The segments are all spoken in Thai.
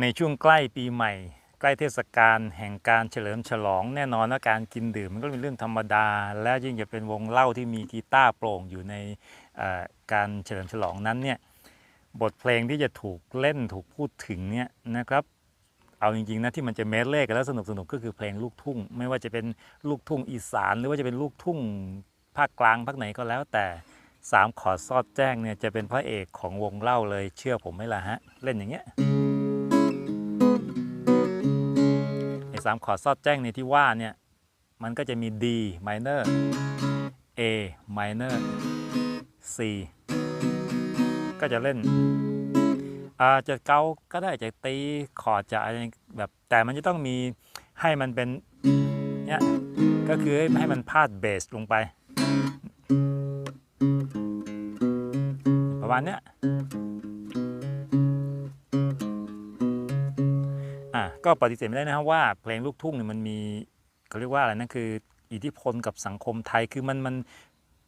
ในช่วงใกล้ปีใหม่ ใกล้เทศกาลแห่งการเฉลิมฉลองแน่นอนว่าการกินดื่มมันก็เป็นเรื่องธรรมดา และยิ่งจะเป็นวงเล่าที่มีกีตาร์โปร่งอยู่ในการเฉลิมฉลองนั้นเนี่ยบทเพลงที่จะถูกเล่นถูกพูดถึงเนี่ยนะครับเอาจริงๆนะที่มันจะเมดเล่กันแล้วสนุกสนุกก็คือเพลงลูกทุ่ง ไม่ว่าจะเป็นลูกทุ่งอีสาน หรือว่าจะเป็นลูกทุ่งภาคกลางภาคไหนก็แล้วแต่สามขอซอดแจ้งเนี่ยจะเป็นพระเอกของวงเล่าเลยเชื่อผมไหมล่ะฮะเล่นอย่างเงี้ย สามคอร์ดซอดแจ้งในที่ว่าเนี่ยมันก็จะมี D minor A minor C ก็จะเล่นอาจะเกาก็ได้จะตีคอร์ดจะอะไรแบบแต่มันจะต้องมีให้มันเป็นเนี่ยก็คือให้มันพาดเบสลงไป ประมาณเนี้ย ก็ปฏิเสธไม่ได้นะครับว่าเพลงลูกทุ่งเนี่ยมันมีเขาเรียกว่าอะไรนะคือ อิทธิพลกับสังคมไทยคือมันมัน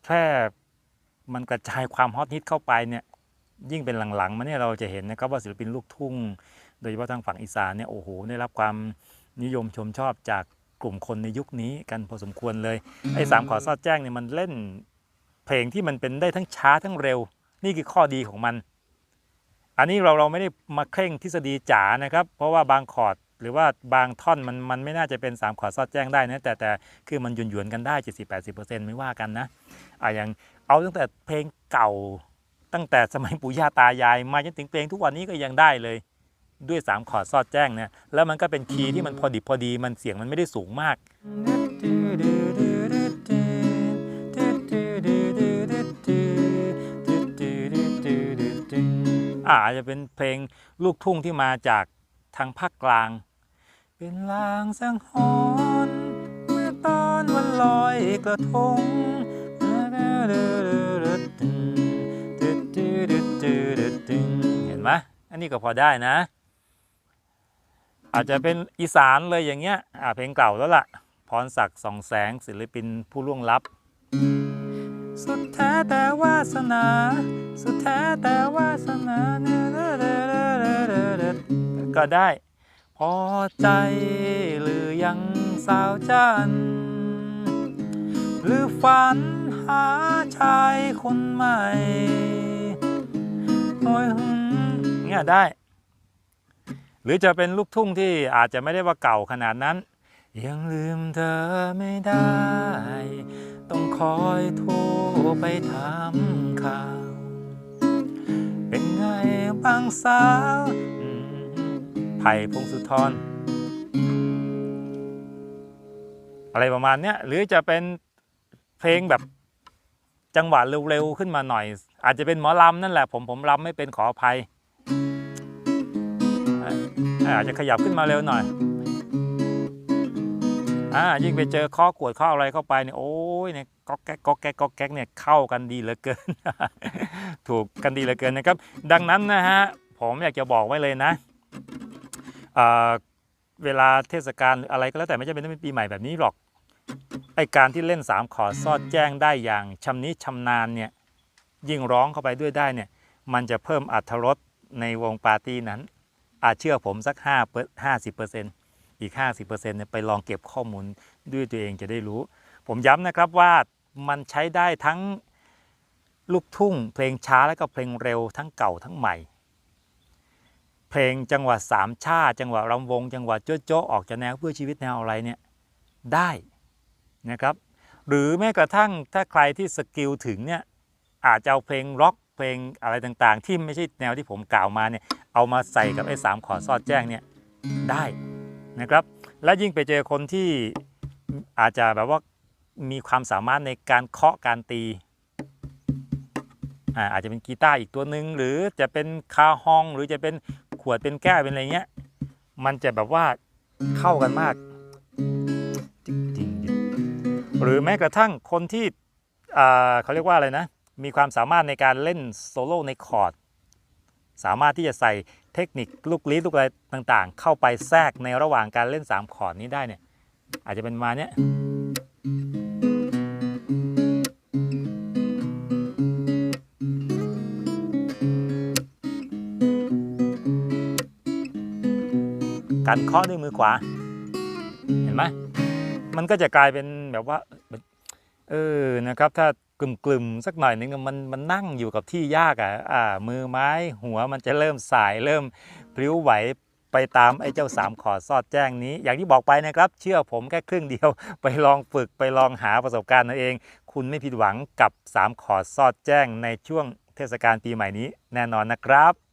แพร่มันกระจายความฮอตฮิตเข้าไปเนี่ยยิ่งเป็นหลังๆมาเนี่ยเราจะเห็นนะครับว่าศิลปินลูกทุ่ง โดยเฉพาะทางฝั่งอีสานเนี่ยโอ้โหได้รับความนิยมชมชอบจากกลุ่มคนในยุคนี้กันพอสมควรเลยไอ้สามขอซอดแจ้งเนี่ยมันเล่นเพลงที่มันเป็นได้ทั้งช้าทั้งเร็ว นี่คือข้อดีของมัน อันนี้เราเราไม่ได้มาเคร่งทฤษฎีจ๋านะครับ เพราะว่าบางคอร์ด หรือว่าบางท่อนมันมันไม่น่าจะเป็น3คอร์ดซอดแจ้งได้นะแต่แต่คือมันหยวนหยวนๆกันได้ 70-80%ไม่ว่ากันนะอะอย่างเอาตั้งแต่เพลงเก่าตั้งแต่สมัยปู่ย่าตายายมาจนถึงเพลงทุกวันนี้ก็ยังได้เลยด้วย3คอร์ดซอดแจ้งเนี่ยแล้วมันก็เป็นคีย์ที่มันพอดิบพอดีมันเสียงมันไม่ได้สูงมากอาจจะเป็นเพลงลูกทุ่งที่มาจาก ทางภาคกลาง เป็นลางสังหรณ์เมื่อตอนวันลอยกระทงเห็นไหมอันนี้ก็พอได้นะ อาจจะเป็นอีสานเลยอย่างเงี้ยอ่าเพลงเก่าแล้วล่ะ พรศักดิ์สองแสงศิลปินผู้ล่วงลับ สุดแท้แต่วาสนา สุดแท้แต่วาสนา ก็ได้ พอใจหรือยังสาวจัน หรือฝันหาชายคนใหม่โอ้ยเนี่ยได้ หรือจะเป็นลูกทุ่งที่อาจจะไม่ได้ว่าเก่าขนาดนั้น ยังลืมเธอไม่ได้ ต้องคอยโทรไปถามข่าว เป็นไงบางสาว อืมไผ่พงสุธรอะไรประมาณเนี้ยหรือจะเป็นเพลงแบบจังหวะเร็วๆขึ้นมาหน่อย อาจจะเป็นหมอลำนั่นแหละผมผมรำไม่เป็นขออภัย อาจจะขยับขึ้นมาเร็วหน่อยอ่ายิ่งไปเจอข้อกวดข้ออะไรเข้าไปเนี่ยโอ้ยเนี่ยก๊อกแก๊กก๊อกแก๊กก๊อกแก๊กเนี่ยเข้ากันดีเหลือเกิน ถูกกันดีเหลือเกินนะครับ ดังนั้นนะฮะผมอยากจะบอกไว้เลยนะ เวลาเทศกาลหรืออะไรก็แล้วแต่ไม่จำเป็นต้องเป็นปีใหม่แบบนี้หรอกไอการที่เล่น 3 ขอดซอดแจ้งได้อย่างชำนิชำนาญเนี่ยยิ่งร้องเข้าไปด้วยได้เนี่ยมันจะเพิ่มอัตรสในวงปาร์ตี้นั้น อาจเชื่อผมสัก5เปอร์50%อีก 50%เนี่ยไปลองเก็บข้อมูลด้วยตัวเองจะได้รู้ ผมย้ำนะครับว่ามันใช้ได้ทั้งลูกทุ่ง เพลงช้าแล้วก็เพลงเร็วทั้งเก่าทั้งใหม่ เพลงจังหวะสามชาจังหวะรำวง จังหวะโจ๊ะโจ๊ะออกจากแนวเพื่อชีวิตแนวอะไรเนี่ยได้นะครับหรือแม้กระทั่งถ้าใครที่สกิลถึงเนี่ยอาจจะเอาเพลงร็อกเพลงอะไรต่างๆ ที่ไม่ใช่แนวที่ผมกล่าวมาเนี่ยเอามาใส่กับไอ้สามขอซอดแจ้งเนี่ยได้นะครับและยิ่งไปเจอคนที่อาจจะแบบว่ามีความสามารถในการเคาะการตีอาอาจจะเป็นกีตาร์อีกตัวหนึ่งหรือจะเป็นคาฮองหรือจะเป็น ขวดเป็นแก้วเป็นอะไรเงี้ย มันจะแบบว่าเข้ากันมากหรือแม้กระทั่งคนที่อ่าเขาเรียกว่าอะไรนะ มีความสามารถในการเล่นโซโล่ในคอร์ดสามารถที่จะใส่เทคนิคลูกลี้ลูกอะไรต่างๆ เข้าไปแทรกในระหว่างการเล่น 3 คอร์ดนี้ได้เนี่ย อาจจะเป็นมาเนี้ย ขันเคาะด้วยมือขวา เห็นไหมมันก็จะกลายเป็นแบบว่า เออนะครับ ถ้ากลุ่มๆสักหน่อยนึงมันมันนั่งอยู่กับที่ยากอะอ่า มือไม้หัวมันจะเริ่มสายเริ่มพลิ้วไหวไปตามไอ้เจ้าสามขอซอดแจ้งนี้ อย่างที่บอกไปนะครับ เชื่อผมแค่ครึ่งเดียว ไปลองฝึกไปลองหาประสบการณ์เอาเอง คุณไม่ผิดหวังกับ 3 ขอซอดแจ้งในช่วงเทศกาลปีใหม่นี้แน่นอนนะครับ